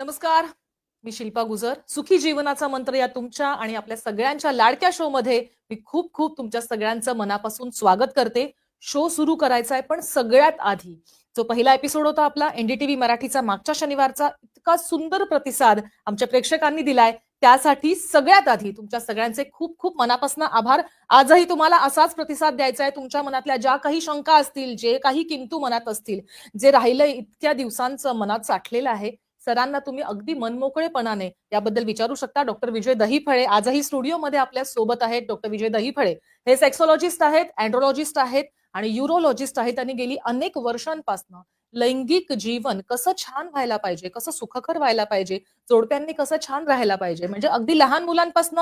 नमस्कार मी शिल्पा गुजर. सुखी जीवनाचा मंत्र या तुमच्या आणि आपल्या सगळ्यांच्या लाडक्या शो मध्ये मी खूप खूप तुमच्या सगळ्यांचं मनापासून स्वागत करते. शो सुरू करायचा आहे पण सगळ्यात आधी. जो पहिला एपिसोड होता आपला एनडीटीव्ही मराठीचा मागच्या शनिवारचा इतका सुंदर प्रतिसाद आमच्या प्रेक्षकांनी दिलाय. त्यासाठी सगळ्यात आधी तुमच्या सगळ्यांचे खूप खूप मनापासून आभार. आजही तुम्हाला असाच प्रतिसाद द्यायचा आहे तुमच्या मनातल्या ज्या काही शंका असतील जे काही किंतू मनात असतील जे राहिलं इतक्या दिवसांचं मनात साठलेलं आहे. सरांना तुम्ही अगदी मनमोकळेपणाने याबद्दल विचारू शकता. डॉक्टर विजय दहीफळे आजही स्टुडिओमध्ये आपल्यासोबत आहेत. डॉक्टर विजय दहीफळे हे सेक्सॉलॉजिस्ट आहेत अँड्रोलॉजिस्ट आहेत आणि युरोलॉजिस्ट आहेत. त्यांनी गेली अनेक वर्षांपासून लैंगिक जीवन कसं छान व्हायला पाहिजे कसं सुखकर व्हायला पाहिजे जोडप्यांनी कसं छान राहायला पाहिजे म्हणजे अगदी लहान मुलांपासून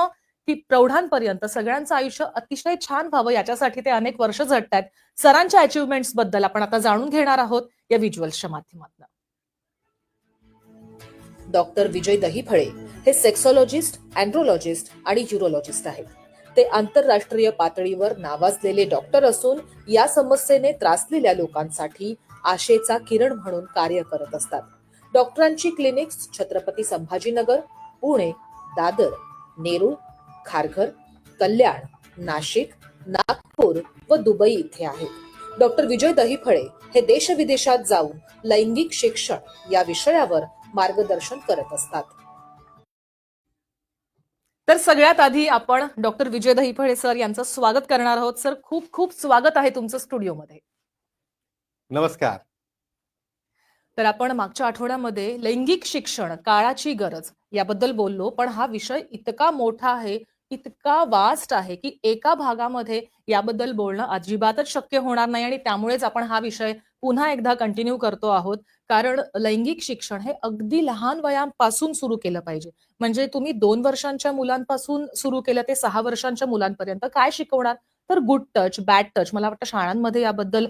की प्रौढांपर्यंत सगळ्यांचं आयुष्य अतिशय छान व्हावं याच्यासाठी ते अनेक वर्ष झटतात सरांच्या अचिव्हमेंट्सबद्दल आपण आता जाणून घेणार आहोत या व्हिज्युअल्सच्या माध्यमातून. डॉक्टर विजय दहीफळे हे सेक्सॉलॉजिस्ट अँड्रोलॉजिस्ट आणि युरोलॉजिस्ट आहेत. ते आंतरराष्ट्रीय पातळीवर नावाजलेले डॉक्टर असून या समस्येने त्रासलेल्या लोकांसाठी आशेचा किरण म्हणून कार्य करत असतात. डॉक्टरांची क्लिनिक्स छत्रपती संभाजीनगर पुणे दादर नेरूळ खारघर कल्याण नाशिक नागपूर व दुबई इथे आहेत. डॉक्टर विजय दहीफळे हे देशविदेशात जाऊन लैंगिक शिक्षण या विषयावर मार्गदर्शन करत असतात. तर सगळ्यात आधी आपण डॉक्टर विजय दहीफळे सर यांचं स्वागत करणार आहोत. सर खूप खूप स्वागत आहे तुमचं स्टुडिओमध्ये. नमस्कार. तर आपण मागच्या आठवड्यामध्ये लैंगिक शिक्षण काळाची गरज याबद्दल बोललो पण हा विषय इतका मोठा आहे इतका वास्ट आहे की एका भागामध्ये याबद्दल बोलणं अजिबातच शक्य होणार नाही आणि त्यामुळेच आपण हा विषय पुन्हा एकदा कंटिन्यू करतो आहोत. कारण लैंगिक शिक्षण हे अगदी लहान वयापासून सुरू केलं पाहिजे. म्हणजे तुम्ही दोन वर्षांच्या मुलांपासून सुरू केलं ते सहा वर्षांच्या मुलांपर्यंत काय शिकवणार? तर गुड टच बॅड टच मला वाटतं शाळांमध्ये याबद्दल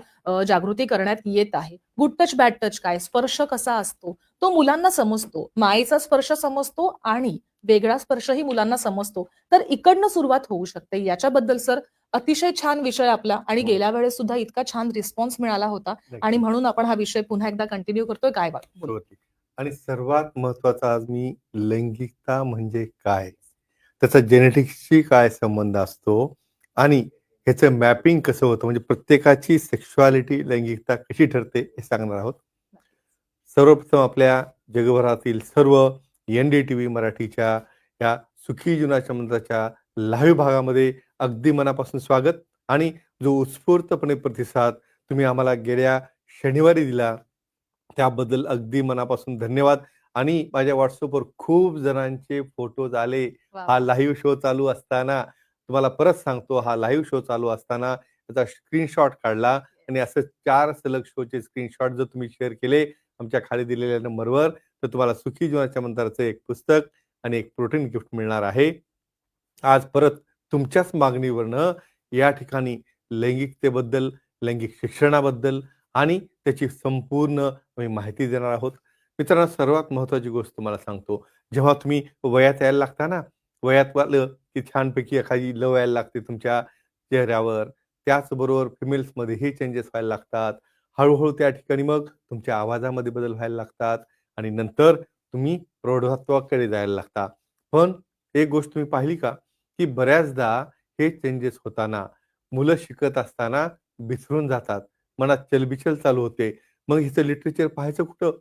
जागृती करण्यात येत आहे. गुड टच बॅड टच काय? स्पर्श कसा असतो? तो मुलांना समजतो. मायेचा स्पर्श समजतो आणि वेगळा स्पर्शही मुलांना समजतो. तर इकडनं सुरुवात होऊ शकते. याच्याबद्दल सर अतिशय छान विषय आपला आणि हो. गेल्या वेळेस सुद्धा इतका छान रिस्पॉन्स मिळाला होता आणि म्हणून आपण हा विषय पुन्हा एकदा कंटिन्यू करतोय. काय. आणि सर्वात महत्त्वाचा आज मी लैंगिकता म्हणजे काय? त्याचा जेनेटिक्सशी काय संबंध असतो? आणि ह्याचं मॅपिंग कसं होतं? म्हणजे प्रत्येकाची सेक्शुअलिटी लैंगिकता कशी ठरते हे सांगणार आहोत. सर्वप्रथम आपल्या जगभरातील सर्व एन डी टी व्ही मराठीच्या या सुखी जीवनाच्या मंत्राच्या लाईव्ह भागामध्ये अगदी मनापासून स्वागत आणि जो उत्स्फूर्तपणे प्रतिसाद तुम्ही आम्हाला गेल्या शनिवारी दिला त्याबद्दल अगदी मनापासून धन्यवाद. आणि माझ्या व्हॉट्सअपवर खूप जणांचे फोटोज आले. हा लाईव्ह शो चालू असताना तुम्हाला परत सांगतो हा लाईव्ह शो चालू असताना त्याचा स्क्रीनशॉट काढला आणि असं चार सलग शोचे स्क्रीनशॉट जर तुम्ही शेअर केले आमच्या खाली दिलेल्या नंबरवर तर तुम्हाला सुखी जीवनाच्या मंत्राचं एक पुस्तक आणि एक प्रोटीन गिफ्ट मिळणार आहे. आज परत तुमच्याच मागणीवरनं या ठिकाणी लैंगिकतेबद्दल लैंगिक शिक्षणाबद्दल आणि त्याची संपूर्ण आम्ही माहिती देणार आहोत. मित्रांनो सर्वात महत्वाची गोष्ट तुम्हाला सांगतो. जेव्हा तुम्ही वयात यायला लागता ना वयात आलं की छानपैकी एखादी लव यायला लागते तुमच्या चेहऱ्यावर त्याचबरोबर फिमेल्समध्येही चेंजेस व्हायला लागतात. हळूहळू त्या ठिकाणी मग तुमच्या आवाजामध्ये बदल व्हायला लागतात आणि नंतर तुम्ही प्रौढत्वाकडे जायला लागता. पण एक गोष्ट तुम्ही पाहिली का? की बऱ्याचदा हे चेंजेस होताना मुलं शिकत असताना बिथरून जातात. मनात चलबिचल चालू होते. मग हिचं लिटरेचर पाहायचं कुठं?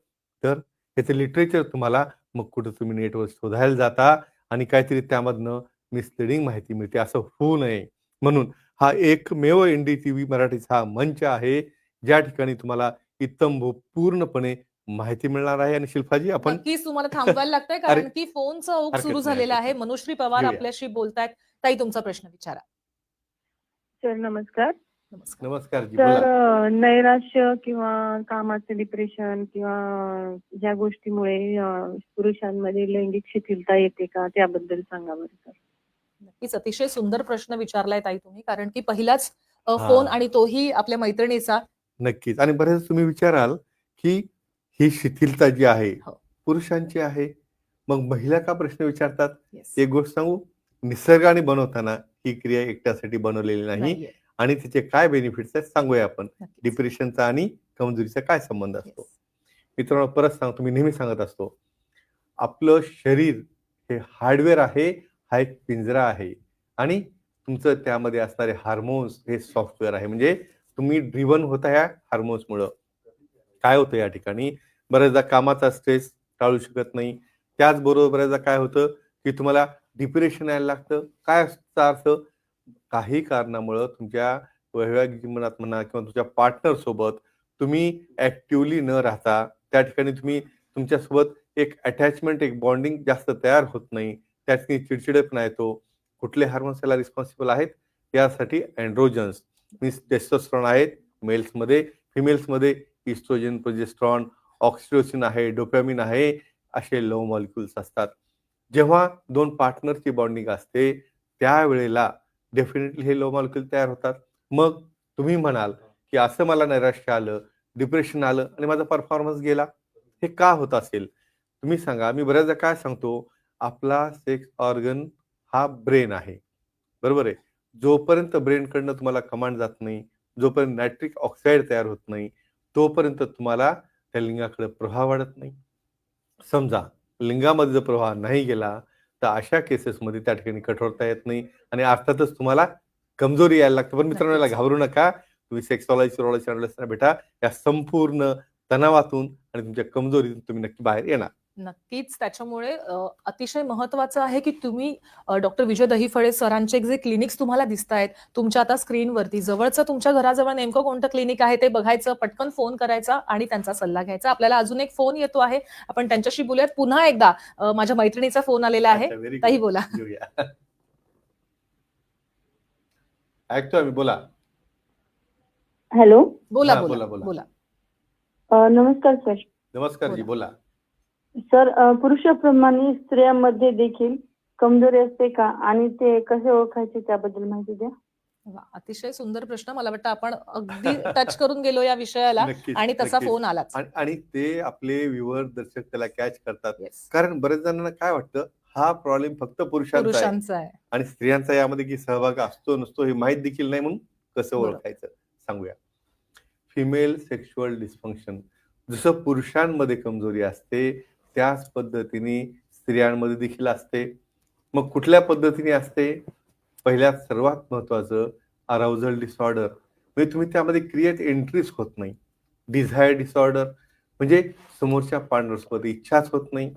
तर ह्याचं लिटरेचर तुम्हाला मग कुठं तुम्ही नेटवर शोधायला जाता आणि काहीतरी त्यामधनं मिसलिडिंग माहिती मिळते. असं होऊ नये. म्हणून हा एकमेव एन डी टी व्ही मराठीचा हा मंच आहे. ज्या ठिकाणी तुम्हाला इतंभ पूर्णपणे माहिती मिळणार आहे आणि शिल्पाजी आपण नक्कीच तुम्हाला थांबवायला लागतंय कारण की फोनचा ओघ सुरू झालेला आहे. मनुश्री पवार. आपल्याशी बोलतायत. ताई तुमचा प्रश्न विचारा. सर नमस्कार. नमस्कार. नमस्कार जी तर नैराश्य किंवा कामाचे डिप्रेशन किंवा ज्या गोष्टीमुळे पुरुषांमध्ये लैंगिक शिथिलता येते का त्याबद्दल सांगा बरं सर. नक्कीच अतिशय सुंदर प्रश्न विचारलाय ताई तुम्ही कारण की पहिलाच. फोन आणि तोही आपल्या मैत्रिणीचा. नक्कीच. आणि बरेच तुम्ही विचाराल की ही शिथिलता जी आहे हो. पुरुषांची आहे मग महिला का प्रश्न विचारतात. एक गोष्ट सांगू निसर्गाने बनवताना ही क्रिया एकट्यासाठी बनवलेली नाही नाहीये. आणि तिचे काय बेनिफिट्स आहेत सांगूया आपण नक्कीच. डिप्रेशनचा आणि कमजोरीचा काय संबंध असतो. मित्रांनो परत सांगतो मी नेहमी सांगत असतो आपलं शरीर हे हार्डवेअर आहे हा एक पिंजरा आहे आणि तुमचं त्यामध्ये असणारे हार्मोन्स हे सॉफ्टवेअर आहे म्हणजे तुम्ही ड्रिवन होता ह्या हार्मोन्समुळं काय होतं या ठिकाणी? बऱ्याचदा कामाचा स्ट्रेस टाळू शकत नाही. त्याचबरोबर बऱ्याचदा काय होतं की तुम्हाला डिप्रेशन यायला लागतं. काय असतं अर्थ? काही कारणामुळं तुमच्या वैवाहिक जीवनात म्हणा किंवा तुमच्या पार्टनर सोबत तुम्ही ऍक्टिव्हली न राहता त्या ठिकाणी तुम्ही तुमच्यासोबत एक अटॅचमेंट एक बॉन्डिंग जास्त तयार होत नाही. त्या ठिकाणी चिडचिडेपणा येतो. कुठले हार्मोन्स याला रिस्पॉन्सिबल आहेत? यासाठी अँड्रोजन्स मीन्स टेस्टोस्ट्रॉन आहेत. मेल्समध्ये फिमेल्समध्ये इस्ट्रोजन प्रोजेस्ट्रॉन ऑक्सिडोसिन आहे डोपॅमिन आहे असे लो मॉलिक्युल्स असतात. जेव्हा दोन पार्टनरची बॉन्डिंग असते त्यावेळेला डेफिनेटली हे लो मॉलिक्युल तयार होतात. मग तुम्ही म्हणाल की असं मला नैराश्य आलं डिप्रेशन आलं आणि माझा परफॉर्मन्स गेला. हे का होत असेल? तुम्ही सांगा. मी बऱ्याचदा काय सांगतो? आपला सेक्स ऑर्गन हा ब्रेन आहे. बरोबर आहे? जोपर्यंत ब्रेनकडनं तुम्हाला कमांड जात नाही जोपर्यंत नायट्रिक ऑक्साईड तयार होत नाही तोपर्यंत तुम्हाला त्या लिंगाकडे प्रभाव वाढत नाही. समजा लिंगामध्ये जर प्रवाह नाही गेला तर अशा केसेसमध्ये त्या ठिकाणी कठोरता येत नाही आणि अर्थातच तुम्हाला कमजोरी यायला लागते. पण मित्रांनो याला. घाबरू नका. तुम्ही सेक्सॉलॉजी सिरोलॉजी बेटा या संपूर्ण तणावातून आणि तुमच्या कमजोरीतून तुम्ही नक्की बाहेर येणार. नक्कीच. त्याच्यामुळे अतिशय महत्वाचं आहे की तुम्ही डॉक्टर विजय दहीफळे सरांचे जे क्लिनिक्स तुम्हाला दिसत आहेत तुमच्या आता स्क्रीनवरती जवळचं तुमच्या घराजवळ नेमकं कोणतं क्लिनिक आहे ते बघायचं पटकन फोन करायचा आणि त्यांचा सल्ला घ्यायचा. आपल्याला अजून एक फोन येतो आहे. आपण त्यांच्याशी बोलूयात. पुन्हा एकदा माझ्या मैत्रिणीचा फोन आलेला आहे. ताई. बोला. घेऊया. ऐकतो आम्ही बोला. हॅलो. बोला बोला बोला, नमस्कार सर. नमस्कार जी बोला. सर पुरुषाप्रमाणे स्त्रियांमध्ये देखील कमजोरी असते का? आणि ते कसे ओळखायचे त्याबद्दल माहिती द्या. अतिशय सुंदर प्रश्न. मला वाटतं आपण अगदी टच करून गेलो या विषयाला आणि तसा. फोन आलाच. आणि ते आपले व्ह्युअर दर्शक त्याला कॅच करतात. कारण बरेच जणांना काय वाटतं हा प्रॉब्लेम फक्त पुरुषांचा आहे. आणि स्त्रियांचा यामध्ये की सहभाग असतो नसतो हे माहीत देखील नाही. म्हणून कसं. ओळखायचं सांगूया. फिमेल सेक्शुअल डिस्फंक्शन जसं पुरुषांमध्ये कमजोरी असते त्याच पद्धतीने स्त्रियांमध्ये देखील असते. मग कुठल्या पद्धतीने असते? पहिल्यात सर्वात महत्वाचं अराउझल डिसऑर्डर म्हणजे तुम्ही त्यामध्ये क्रिएट एंट्रीच होत नाही. डिझायर डिसऑर्डर म्हणजे समोरच्या पार्टनर्समध्ये इच्छाच होत नाही.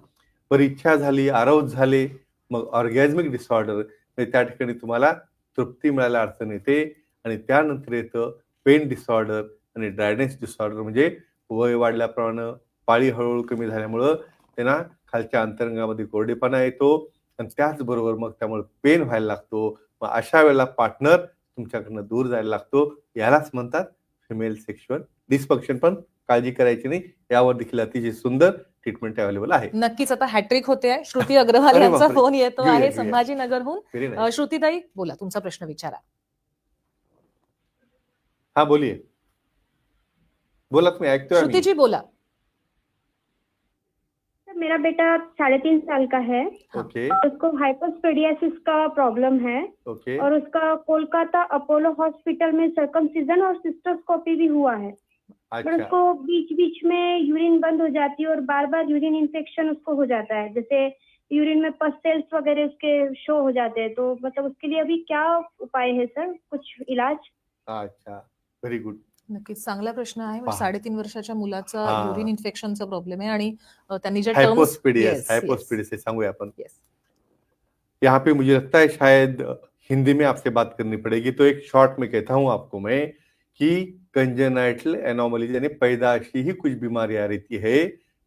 पर इच्छा झाली अराउज झाले मग ऑर्गॅझमिक डिसऑर्डर म्हणजे त्या ठिकाणी तुम्हाला तृप्ती मिळायला अडचण येते. आणि त्यानंतर येतं पेन डिसऑर्डर आणि ड्रायनेस डिसऑर्डर म्हणजे वय वाढल्याप्रमाणे पाळी हळूहळू कमी झाल्यामुळं त्यांना खालच्या अंतरंगामध्ये कोरडेपणा येतो आणि त्याचबरोबर मग त्यामुळे पेन व्हायला लागतो. मग अशा वेळेला पार्टनर तुमच्याकडनं दूर जायला लागतो. यालाच म्हणतात फिमेल सेक्शुअल डिस्फंक्शन पण काळजी करायची नाही. यावर देखील अतिशय सुंदर ट्रीटमेंट अवेलेबल आहे. नक्कीच आता हॅट्रिक होते. आहे श्रुती अग्रवाल यांचा. फोन येतो आहे. संभाजीनगरहून. श्रुतीताई बोला तुमचा प्रश्न विचारा. हा बोलिये. बोला तुम्ही ऐकतोय. श्रुतीजी बोला. मेरा बेटा साढ़े तीन साल का है। ओके। उसको हाइपोस्पेडियासिस का प्रॉब्लम है। ओके। और उसका कोलकाता अपोलो हॉस्पिटल में सर्कमसिजन और सिस्टोस्कोपी भी हुआ है। पर अच्छा। उसको बीच बीच में यूरिन बंद हो जाती है और बार बार यूरिन इन्फेक्शन उसको हो जाता है। जैसे यूरिन में पस्टेल्स वगैरह उसके शो हो जाते हैं। तो मतलब उसके लिए अभी क्या उपाय है सर? कुछ इलाज? अच्छा वेरी गुड नक्कीच चांगला प्रश्न आहे पहा. साडेतीन वर्षाच्या मुलाचा. युरिन इन्फेक्शनचा प्रॉब्लेम आहे आणि त्यांनी जे टर्म्स हाइपोस्पीडियस हाइपोस्पीडियस सांगूया येस यहाँ पे मुझे लगता है शायद हिंदी में आपसे बात करनी पड़ेगी तो एक शॉर्ट में कहता हूँ आपको मैं कि कंजेनाइटल एनोमली यानी पैदाशी ही कुछ बीमारियाँ रहती है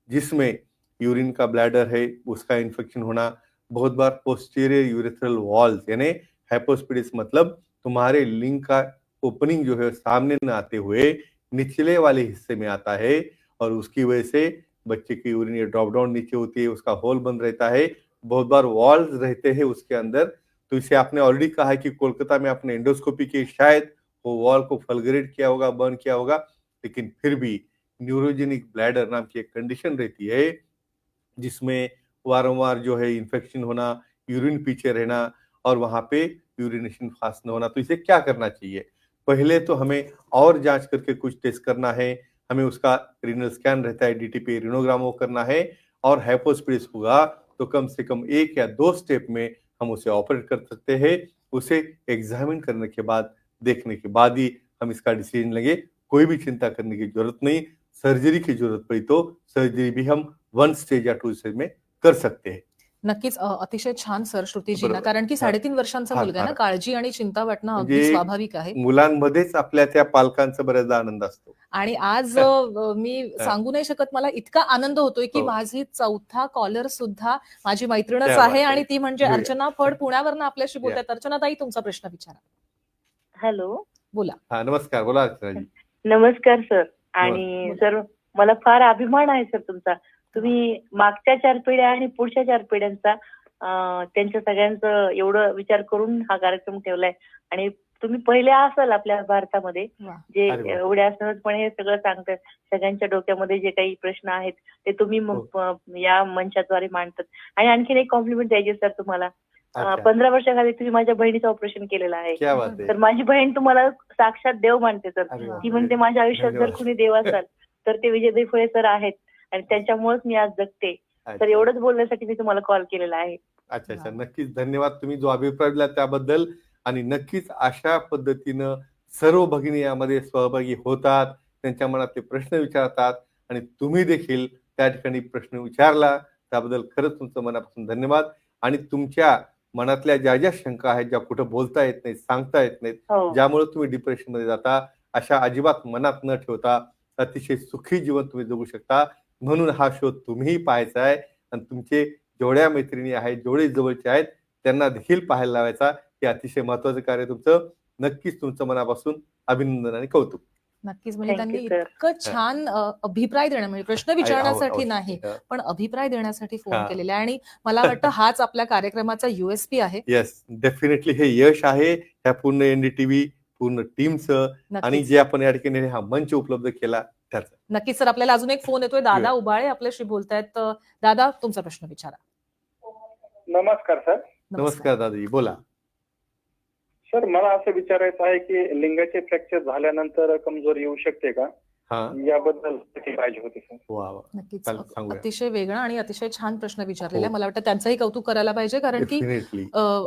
जिसमें यूरिन का ब्लैडर है उसका इन्फेक्शन होना बहुत बार पोस्टीरियर यूरेथ्रल वॉल्स यानी हाइपोस्पीडियस मतलब तुम्हारे लिंग का ओपनिंग जो है, सामने न आते हुए, निचले वाले हिस्से में आता है और उसकी वजह से बच्चे की यूरिन ड्रॉप डाउन नीचे होती है, उसका होल बंद रहता है, बहुत बार वॉल्स रहते हैं उसके अंदर। तो इसे आपने ऑलरेडी कहा है कि कोलकाता में आपने एंडोस्कोपी की, शायद वो वॉल को फलग्रेड किया होगा बर्न किया होगा, लेकिन फिर भी न्यूरोजेनिक ब्लैडर नाम की एक कंडीशन रहती है, जिसमें वारंवार जो है इन्फेक्शन होना यूरिन पीछे रहना और वहाँ पे यूरिनेशन फास्ट न होना। तो इसे क्या करना चाहिए? पहले तो हमें और जाँच करके कुछ टेस्ट करना है। हमें उसका रिनल स्कैन रहता है डीटीपी रिनोग्राम वो करना है और हाइपोस्पिडिस होगा तो कम से कम एक या दो स्टेप में हम उसे ऑपरेट कर सकते हैं। उसे एग्जामिन करने के बाद, देखने के बाद ही हम इसका डिसीज़न लेंगे। कोई भी चिंता करने की ज़रूरत नहीं। सर्जरी की ज़रूरत पड़ी तो सर्जरी भी हम वन स्टेज या टू स्टेज में कर सकते हैं। नक्कीच अतिशय छान सर श्रुतीजींना. कारण की साडेतीन वर्षांचा मुलगा आहे ना. काळजी आणि चिंता वाटणं अगदी म्हणजे स्वाभाविक आहे. मुलांमध्येच आपल्या त्या पालकांचा बऱ्याचदा आनंद असतो. आणि आज मी सांगू नाही शकत मला इतका आनंद होतोय की हो. माझी चौथा कॉलर सुद्धा माझी मैत्रीणच आहे. आणि ती म्हणजे. अर्चना फड पुण्यावरनं आपल्याशी बोलतात अर्चना ताई तुमचा प्रश्न विचारा. हॅलो. बोला. हा नमस्कार. बोला नमस्कार सर. आणि सर मला फार अभिमान आहे सर तुमचा. तुम्ही मागच्या चार पिढ्या आणि पुढच्या चार पिढ्यांचा त्यांच्या सगळ्यांचं एवढं विचार करून हा कार्यक्रम ठेवलाय आणि तुम्ही पहिले असाल आपल्या भारतामध्ये. जे. एवढ्या सहजपणे हे सगळं सांगतात सगळ्यांच्या डोक्यामध्ये जे काही प्रश्न आहेत ते तुम्ही प- या मंचाद्वारे मांडतात आणि आणखीन एक कॉम्प्लिमेंट द्यायचे सर तुम्हाला. पंधरा वर्षाखाली तुम्ही माझ्या बहिणीचं ऑपरेशन केलेलं आहे तर माझी बहीण तुम्हाला साक्षात देव मानते सर. ती म्हणते माझ्या आयुष्यात जर. कुणी देव असाल तर ते विजयदेव फळे सर आहेत आणि त्यांच्यामुळेच मी आज जगते. तर. एवढंच बोलण्यासाठी मी तुम्हाला कॉल केलेला आहे. अच्छा अच्छा. नक्कीच. धन्यवाद तुम्ही जो अभिप्राय दिला त्याबद्दल. आणि नक्कीच अशा पद्धतीनं सर्व भगिनी यामध्ये सहभागी होतात त्यांच्या मनातले प्रश्न विचारतात आणि तुम्ही देखील त्या ठिकाणी प्रश्न विचारला त्याबद्दल खरंच तुमचं मनापासून धन्यवाद. आणि तुमच्या मनातल्या ज्या ज्या शंका आहेत ज्या कुठं बोलता येत नाहीत सांगता येत नाहीत हो. ज्यामुळे तुम्ही डिप्रेशनमध्ये जाता अशा अजिबात मनात न ठेवता अतिशय सुखी जीवन तुम्ही जगू शकता. म्हणून हा शो तुम्हीही पाहायचा आहे. आणि तुमचे जेवढ्या मैत्रिणी आहेत जेवढे जवळचे आहेत त्यांना देखील पाहायला लावायचा. हे अतिशय महत्वाचं कार्य तुमचं. नक्कीच तुमचं मनापासून अभिनंदन आणि कौतुक. नक्कीच म्हणजे त्यांनी. इतकं छान अभिप्राय देणं म्हणजे प्रश्न विचारण्यासाठी. नाही पण अभिप्राय देण्यासाठी फोन. केलेला आहे. आणि मला वाटतं हाच आपल्या कार्यक्रमाचा युएसपी आहे. येस डेफिनेटली हे यश आहे. ह्या पूर्ण एनडीटीव्ही पूर्ण टीमचं आणि जे आपण या ठिकाणी हा मंच उपलब्ध केला त्याचं नक्कीच सर आपल्याला अजून एक फोन येतोय. दादा. उबाळे आपल्याशी बोलतायत. दादा तुमचा प्रश्न विचारा. नमस्कार सर. नमस्कार दादाजी. बोला. सर मला असं विचारायचं आहे की लिंगाचे फ्रॅक्चर झाल्यानंतर कमजोरी येऊ शकते का? हा. याबद्दल माहिती पाहिजे होती नक्कीच. अतिशय वेगळा आणि अतिशय छान प्रश्न विचारलेला. आहे हो. मला वाटतं त्यांचंही कौतुक करायला पाहिजे कारण की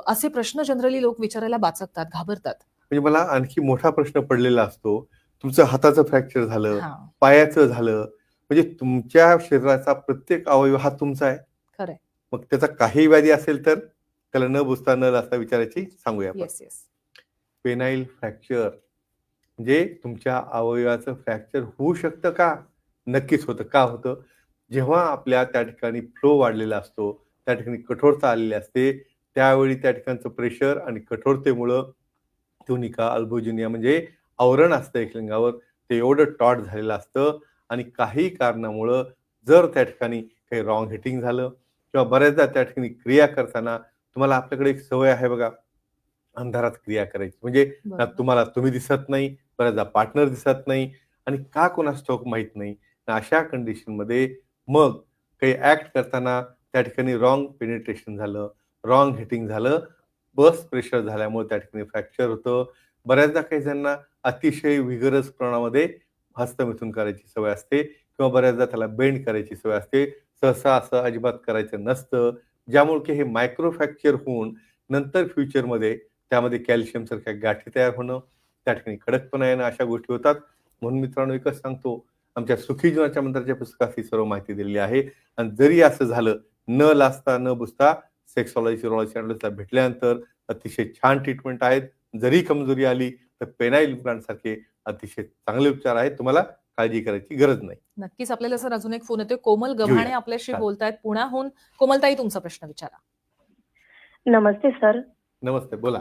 असे प्रश्न जनरली लोक विचारायला बाचकतात घाबरतात. म्हणजे मला आणखी मोठा प्रश्न पडलेला असतो तुमचं हाताचं फ्रॅक्चर झालं हा. पायाचं झालं म्हणजे तुमच्या शरीराचा प्रत्येक अवयव हा तुमचा आहे. खरंय. मग त्याचा काही व्याधी असेल तर त्याला न बुजता न लाजता विचारायची सांगूया आपण. येस येस पेनाईल फ्रॅक्चर म्हणजे तुमच्या अवयवाचं फ्रॅक्चर होऊ शकतं का? नक्कीच होतं. का होतं? जेव्हा आपल्या त्या ठिकाणी फ्लो वाढलेला असतो त्या ठिकाणी कठोरता आलेली असते त्यावेळी त्या ठिकाणचं प्रेशर आणि कठोरतेमुळं ट्युनिका अल्बोजिनिया म्हणजे आवरण असतं एकलिंगावर ते एवढं टॉट झालेलं असतं आणि काही कारणामुळं जर त्या ठिकाणी काही रॉंग हिटिंग झालं किंवा बऱ्याचदा त्या ठिकाणी क्रिया करताना तुम्हाला आपल्याकडे एक सवय आहे बघा अंधारात क्रिया करायची. म्हणजे ना. तुम्हाला तुम्ही दिसत नाही बऱ्याचदा पार्टनर दिसत नाही आणि का कोणास ठाऊक माहीत नाही. अशा कंडिशनमध्ये मग काही ऍक्ट करताना त्या ठिकाणी रॉंग पेनिट्रेशन झालं रॉंग हिटिंग झालं बस प्रेशर झाल्यामुळे त्या ठिकाणी फ्रॅक्चर होतं. बऱ्याचदा काही जणांना अतिशय विगरस प्रमाणामध्ये हस्तमिथून करायची सवय असते किंवा बऱ्याचदा त्याला बेंड करायची सवय असते. सहसा असं अजिबात करायचं नसतं. ज्यामुळे की हे मायक्रोफॅक्चर होऊन नंतर फ्युचरमध्ये त्यामध्ये कॅल्शियम सारख्या गाठी तयार होणं त्या ठिकाणी कडकपणा येणं अशा गोष्टी होतात. म्हणून मित्रांनो एकच सांगतो आमच्या सुखी जीवनाच्या मंत्राच्या पुस्तकात ही सर्व माहिती दिलेली आहे. आणि जरी असं झालं न लाजता न बुसता सेक्सॉलॉजी सिरोलॉजी अँडला भेटल्यानंतर अतिशय छान ट्रीटमेंट आहेत. जरी कमजोरी आली तर पेनाईल इम्प्लांट सारखे अतिशय चांगले उपचार आहेत. तुम्हाला काळजी करायची गरज नाही. नक्कीच आपल्याला सर अजून एक फोन येतोय. कोमल गव्हाणे. आपल्याशी. बोलतायत पुण्याहून. कोमलताई तुमचा प्रश्न विचारा. नमस्ते सर. नमस्ते बोला.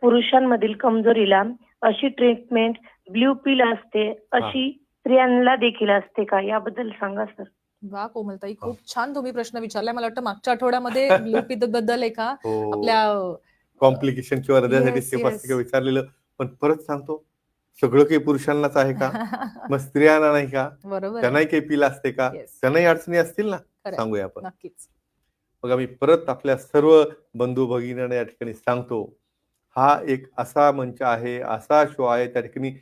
पुरुषांमधील कमजोरीला अशी ट्रीटमेंट ब्ल्यू पिल असते अशी स्त्रियांना देखील असते का? याबद्दल सांगा सर. वा कोमलताई खूप छान तुम्ही प्रश्न विचारलाय. मला वाटतं मागच्या आठवड्यामध्ये ब्लूपीदबद्दल एका हो. आपल्या कॉम्प्लिकेशन किंवा हृदयासाठी yes. असते का विचारलेलं. पण परत सांगतो सगळं काही पुरुषांनाच आहे का? मग स्त्रियांना नाही का. त्यांनाही काही पिल असते का. त्यांनाही अडचणी असतील ना. सांगूया आपण. मग आम्ही परत आपल्या सर्व बंधू भगिनींना या ठिकाणी सांगतो हा एक असा मंच आहे असा शो आहे त्या ठिकाणी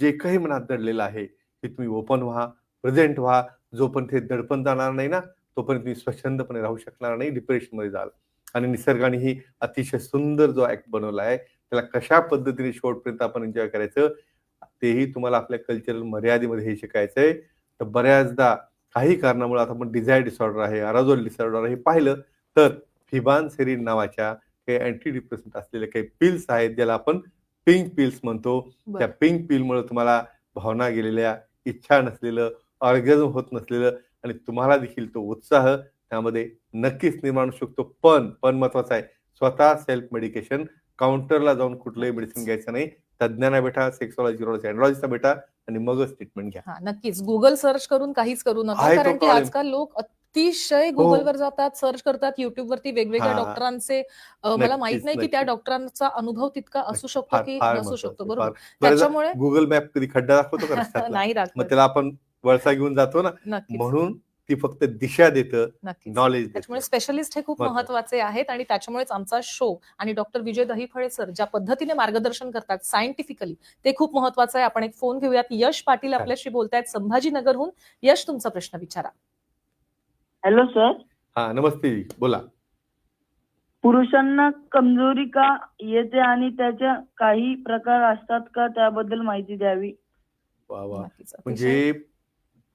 जे काही मनात दडलेलं आहे की तुम्ही ओपन व्हा प्रेझेंट व्हा. जोपर्यंत हे दडपण जाणार नाही ना तोपर्यंत तुम्ही स्वच्छंदपणे राहू शकणार नाही डिप्रेशनमध्ये जाल. आणि निसर्गाने ही अतिशय सुंदर जो ऍक्ट बनवला आहे त्याला कशा पद्धतीने शेवटपर्यंत आपण एन्जॉय करायचं तेही तुम्हाला आपल्या कल्चरल मर्यादेमध्ये हे शिकायचंय तर बऱ्याचदा काही कारणामुळे आता आपण डिझायर डिसऑर्डर आहे अराझोल डिसऑर्डर आहे हे पाहिलं तर फिबान सेरीन नावाच्या काही अँटी डिप्रेसंट असलेल्या काही पिल्स आहेत ज्याला आपण पिंक पिल्स म्हणतो. त्या पिंक पिलमुळे तुम्हाला भावना गेलेल्या इच्छा नसलेलं ऑर्गॅझम होत नसलेलं आणि तुम्हाला देखील तो उत्साह त्यामध्ये नक्कीच निर्माण होऊ शकतो. पण पण महत्त्वाचा आहे स्वतः सेल्फ मेडिकेशन काउंटरला जाऊन कुठलंही मेडिसिन घ्यायचं नाही. तज्ज्ञांना भेटा सेक्सॉलॉजी अँड्रॉलॉजीचा भेटा आणि मगच ट्रीटमेंट घ्या. हा नक्कीच. गुगल सर्च करून काहीच करू नका. कारण की. आजकाल लोक अतिशय गुगलवर जातात सर्च करतात युट्यूब वरती वेगवेगळ्या हा. डॉक्टरांचे मला माहीत नाही की त्या. डॉक्टरांचा अनुभव तितका असू शकतो की नसू महत्वाचं शकतो. बरोबर. त्याच्यामुळे गुगल मॅप कधी खड्डा दाखवतो? नाही मग दाखवत त्याला आपण वळसा घेऊन जातो ना. म्हणून ती फक्त दिशा देतं नॉलेज त्याच्यामुळे स्पेशलिस्ट हे खूप महत्वाचं. आहेत आणि त्याच्यामुळेच आमचा शो आणि डॉक्टर विजय दहीफळे सर ज्या पद्धतीने मार्गदर्शन करतात सायंटिफिकली ते खूप महत्वाचं आहे. आपण एक फोन घेऊयात. यश पाटील आपल्याशी बोलतायत संभाजीनगरहून. यश तुमचा प्रश्न विचारा. हॅलो सर हा नमस्ते. बोला. पुरुषांना कमजोरी का येते आणि त्याच्या काही प्रकार असतात का? त्याबद्दल माहिती द्यावी. वा वा. म्हणजे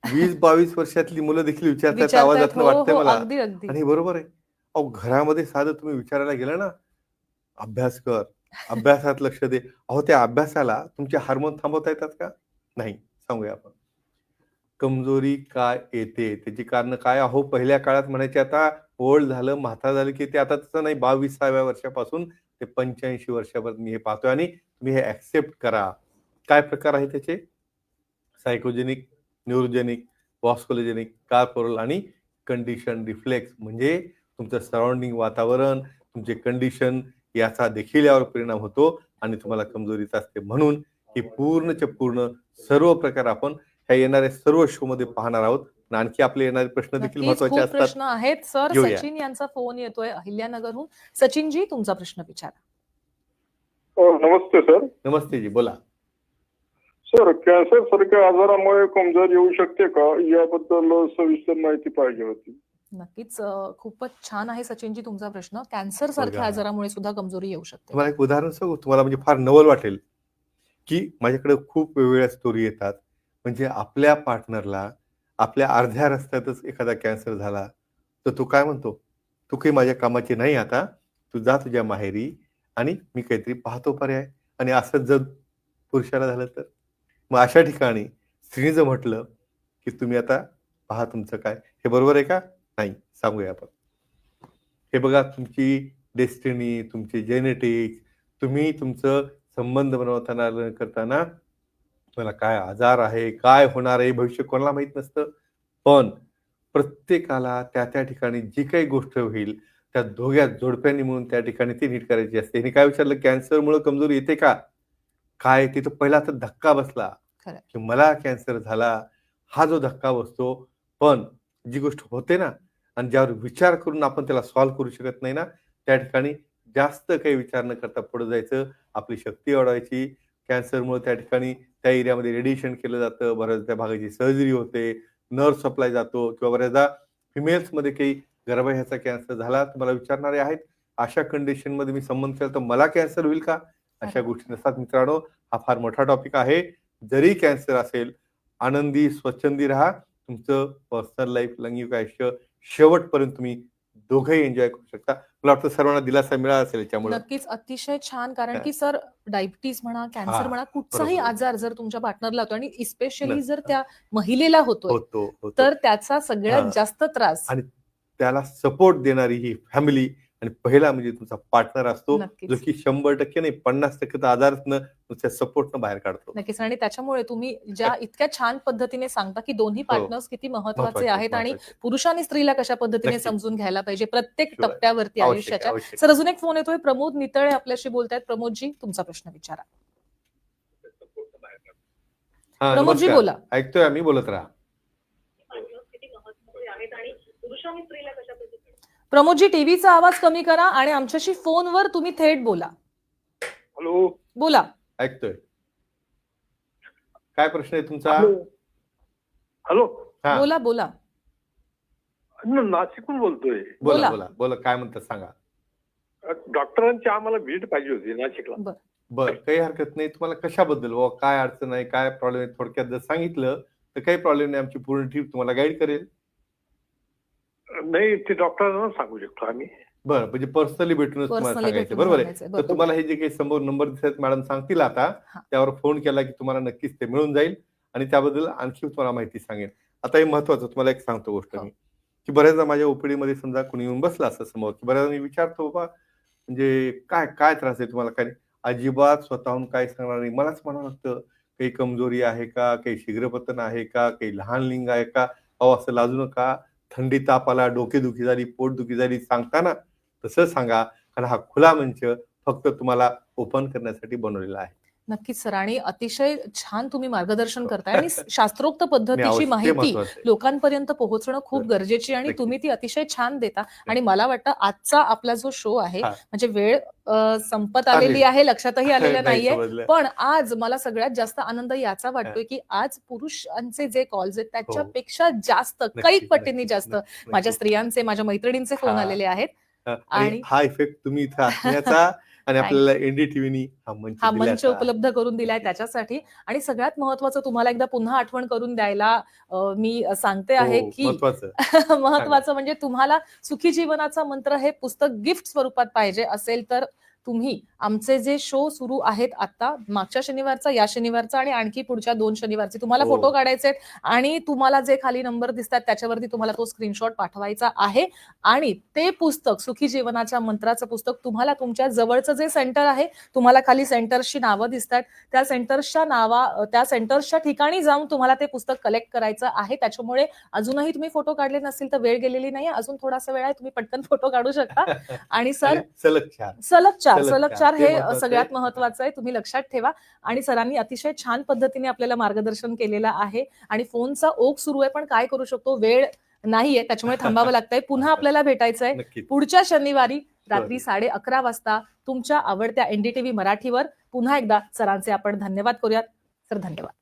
वीस बावीस वर्षातली मुलं देखील विचारतात. आवाजात हो, वाटतंय हो, मला. अगदी अगदी. आणि बरोबर आहे. अहो घरामध्ये साधं तुम्ही विचारायला गेला ना अभ्यास कर अभ्यासात लक्ष दे. अहो त्या अभ्यासाला तुमचे हार्मोन थांबवता येतात का? नाही. सांगूया आपण. कमजोरी काय येते? त्याची कारण काय? अहो पहिल्या काळात म्हणायचे आता ओल्ड झालं म्हाता झालं की ते आता तसं नाही. बावीसाव्या वर्षापासून ते पंच्याऐंशी वर्षापर्यंत मी हे पाहतोय. आणि तुम्ही हे ऍक्सेप्ट करा. काय प्रकार आहे त्याचे? सायकोजेनिक न्यूरोजेनिक वॉस्कोलोजेनिक कार्पोरल आणि कंडिशन रिफ्लेक्स म्हणजे तुमचं सराउंडिंग वातावरण तुमचे कंडिशन याचा देखील यावर परिणाम होतो आणि तुम्हाला कमजोरीचा असते. म्हणून ही पूर्णच्या पूर्ण सर्व प्रकार आपण ह्या येणाऱ्या सर्व शो मध्ये पाहणार आहोत. आणि आणखी आपले येणारे प्रश्न देखील महत्त्वाचे खूप असतात. प्रश्न आहेत. सर. सचिन यांचा फोन येतोय अहिल्यानगरहून. सचिनजी तुमचा प्रश्न विचारा. हो, नमस्ते सर. नमस्ते जी बोला. सर कॅन्सर सारख्या आजारामुळे कमजोरी येऊ शकते का? याबद्दल सविस्तर माहिती पाहिजे होती. नक्कीच खूपच छान आहे सचिनजी तुमचा प्रश्न. कॅन्सर सारख्या. आजारामुळे सुद्धा कमजोरी येऊ शकते. तुम्हाला एक उदाहरण सांगू? तुम्हाला म्हणजे फार नवल वाटेल की माझ्याकडे खूप वेगवेगळ्या स्टोरी येतात. म्हणजे आपल्या पार्टनरला आपल्या अर्ध्या रस्त्यातच एखादा कॅन्सर झाला तर तो काय म्हणतो? तू काही माझ्या कामाची नाही आता. तू जा तुझ्या माहेरी आणि मी काहीतरी पाहतो पर्याय. आणि असं जर पुरुषाला झालं तर? मग अशा ठिकाणी स्त्रीने जर म्हटलं की तुम्ही आता पहा तुमचं काय. हे बरोबर आहे का? नाही. सांगूया आपण. हे बघा तुमची डेस्टिनी तुमची जेनेटिक्स तुम्ही तुमचं संबंध बनवताना लग्न करताना तुम्हाला काय आजार आहे काय होणार आहे भविष्य कोणाला माहीत नसतं. पण प्रत्येकाला त्या त्या ठिकाणी जी काही गोष्ट होईल त्या दोघ्या जोडप्यांनी म्हणून त्या ठिकाणी ती नीट करायची असते. हिने काय विचारलं? कॅन्सरमुळे कमजोरी येते का? काय तिथं पहिला तर धक्का बसला. की मला कॅन्सर झाला हा जो धक्का बसतो पण जी गोष्ट होते ना आणि ज्यावर विचार करून आपण त्याला सॉल्व्ह करू शकत नाही ना त्या ठिकाणी जास्त काही विचार न करता पुढे जायचं आपली शक्ती वाढवायची कॅन्सरमुळे त्या ठिकाणी त्या एरियामध्ये रेडिएशन केलं जातं बऱ्याच त्या भागाची सर्जरी होते नर्व सप्लाय जातो किंवा बऱ्याचदा फिमेल्समध्ये काही गर्भाशयाचा कॅन्सर झाला तर मला विचारणारे आहेत अशा कंडिशनमध्ये मी संबंध केला तर मला कॅन्सर होईल का अशा. गोष्टी नसतात मित्रांनो हा फार मोठा टॉपिक आहे जरी कॅन्सर असेल आनंदी स्वच्छंदी राहा तुमचं पर्सनल लाईफ लैंगिक आयुष्य शेवटपर्यंत तुम्ही दोघंही एन्जॉय करू शकता मला वाटतं सर्वांना दिलासा मिळाला असेल याच्यामुळे नक्कीच अतिशय छान कारण. की सर डायबिटीज म्हणा कॅन्सर म्हणा कुठचाही. आजार जर तुमच्या पार्टनरला होतो आणि इस्पेशली. जर त्या महिलेला होतो तर त्याचा सगळ्यात. जास्त त्रास आणि त्याला सपोर्ट देणारी ही फॅमिली आणि पहिला म्हणजे तुमचा पार्टनर असतो जो की शंभर टक्के नाही पन्नास टक्के तर आजारच नुसत्या सपोर्टनं बाहेर काढतो. नक्कीच. आणि त्याच्यामुळे तुम्ही ज्या इतक्या छान पद्धतीने सांगता की दोन्ही पार्टनर्स किती महत्त्वाचे आहेत आणि महत्त्वाचे. पुरुषांनी स्त्रीला कशा पद्धतीने. समजून घ्यायला पाहिजे प्रत्येक. टप्प्यावरती आयुष्याच्या. सर अजून एक फोन येतोय. प्रमोद नितळे आपल्याशी बोलतायत. प्रमोदजी तुमचा प्रश्न विचारा. हा, प्रमोदजी. बोला. ऐकतोय आम्ही? बोलत राहा. प्रमोदजी टीव्हीचा आवाज कमी करा आणि आमच्याशी फोनवर तुम्ही थेट बोला. हॅलो. बोला. ऐकतोय. काय प्रश्न आहे तुमचा? हॅलो. हा. बोला बोला. न- नाशिकहून बोलतोय. बोला बोला. बोला. बोला काय म्हणतात सांगा. डॉक्टरांची आम्हाला भेट पाहिजे होती नाशिकला. बर. काही हरकत नाही. तुम्हाला कशाबद्दल व काय अडचण आहे? काय प्रॉब्लेम आहे? थोडक्यात जर सांगितलं तर काही प्रॉब्लेम नाही. आमची पूर्ण टीम तुम्हाला गाईड करेल. नाही ते डॉक्टरांना सांगू शकतो आम्ही. बरं म्हणजे पर्सनली भेटूनच तुम्हाला पर्सनली सांगायचं. बरोबर आहे. तर बरोबर. तुम्हाला हे जे काही समोर नंबर दिसत मॅडम सांगतील आता. हा. त्यावर फोन केला की तुम्हाला नक्कीच ते मिळून जाईल. आणि त्याबद्दल आणखी तुम्हाला माहिती सांगेन. आता हे महत्वाचं तुम्हाला एक सांगतो गोष्ट हो. मी. की बऱ्याचदा माझ्या ओपीडी मध्ये समजा कोणी येऊन बसला असं समोर की बऱ्याचदा मी विचारतो बाबा म्हणजे काय काय त्रास आहे तुम्हाला? काय नाही?" अजिबात स्वतःहून काय सांगणार नाही. मलाच म्हणावं लागतं काही कमजोरी आहे का? काही शीघ्रपतन आहे का? काही लहान लिंग आहे का? अहो असं लाजू नका. थंडी ताप आला डोकेदुखी झाली पोटदुखी झाली सांगताना तसं सांगा. कारण हा खुला मंच फक्त तुम्हाला ओपन करण्यासाठी बनवलेला आहे. नक्कीच सर आणि अतिशय छान तुम्ही मार्गदर्शन करताय आणि शास्त्रोक्त पद्धतीची माहिती. लोकांपर्यंत पोहोचणं खूप. गरजेची आणि. तुम्ही ती अतिशय छान देता आणि मला वाटतं आजचा आपला जो शो आहे हा. म्हणजे वेळ संपत आलेली आली. आहे लक्षातही आलेलं नाही नाहीये. पण आज मला सगळ्यात जास्त आनंद याचा वाटतोय की आज पुरुषांचे जे कॉल्स आहेत त्याच्यापेक्षा जास्त हो. कैक पटीने जास्त माझ्या. स्त्रियांचे माझ्या मैत्रिणींचे फोन हा. आलेले आहेत हा, आणि आणि- हा इफेक्ट तुम्ही इथं असण्याचा आणि आपल्याला एनडीटीव्हीनी हा मंच हा मंच. उपलब्ध करून दिलाय त्याच्यासाठी. आणि सगळ्यात महत्वाचं तुम्हाला एकदा पुन्हा आठवण करून द्यायला मी सांगते आहे हो, की महत्वाचं. म्हणजे तुम्हाला सुखी जीवनाचा मंत्र हे पुस्तक गिफ्ट स्वरूपात पाहिजे असेल तर तुम्ही आमचे जे शो सुरू आहेत आता मागच्या शनिवारचा या शनिवारचा आणि आणखी पुढच्या दोन शनिवारचे तुम्हाला हो. फोटो काढायचे आहेत आणि तुम्हाला जे खाली नंबर दिसतात त्याच्यावरती तुम्हाला तो स्क्रीनशॉट पाठवायचा आहे. आणि ते पुस्तक सुखी जीवनाच्या मंत्राचं पुस्तक तुम्हाला तुमच्या जवळचं जे सेंटर आहे तुम्हाला खाली सेंटर्सची नावं दिसतात. त्या सेंटर्सच्या नावा त्या सेंटर्सच्या ठिकाणी जाऊन तुम्हाला ते पुस्तक कलेक्ट करायचं आहे. त्याच्यामुळे अजूनही तुम्ही फोटो काढले नसतील तर वेळ गेलेली नाही अजून थोडासा वेळ आहे तुम्ही पटकन फोटो काढू शकता. आणि सर सलग सलग चार सलग चार. हे सगळ्यात. महत्वाचं आहे. तुम्ही लक्षात ठेवा. आणि सरांनी अतिशय छान पद्धतीने आपल्याला मार्गदर्शन केलेलं आहे. आणि फोनचा ओघ सुरू आहे पण काय करू शकतो? वेळ नाहीये. त्याच्यामुळे थांबावं लागतंय. पुन्हा आपल्याला भेटायचं आहे पुढच्या शनिवारी रात्री. साडे अकरा वाजता तुमच्या आवडत्या एनडीटीव्ही मराठीवर पुन्हा एकदा सरांचे आपण धन्यवाद करूयात. सर धन्यवाद.